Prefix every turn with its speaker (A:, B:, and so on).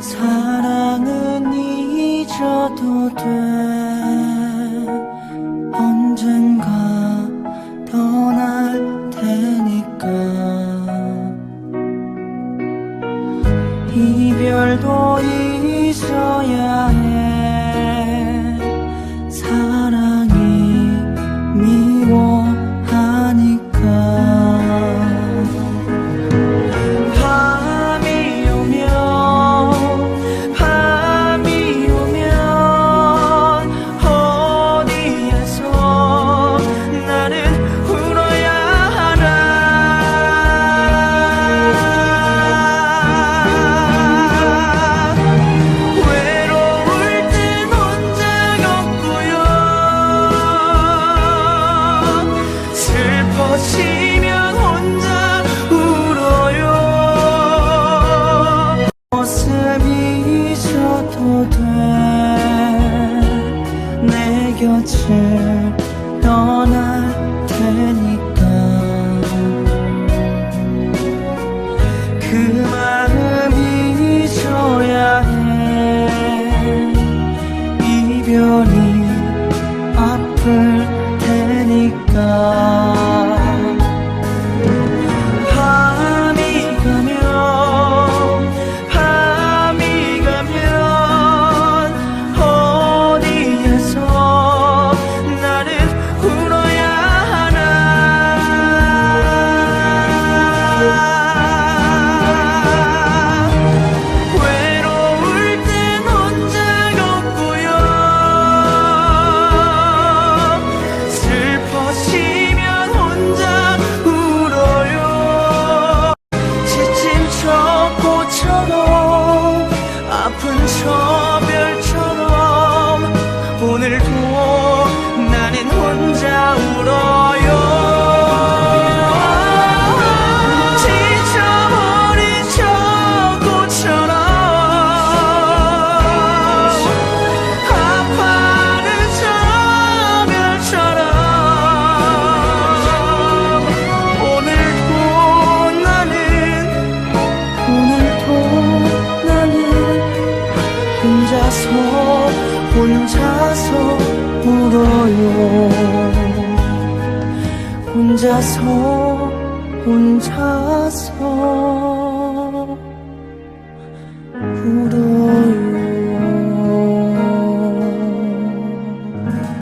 A: 사랑은 잊어도 돼. 곁에 혼자서 울어요. 혼자서 혼자서 울어요.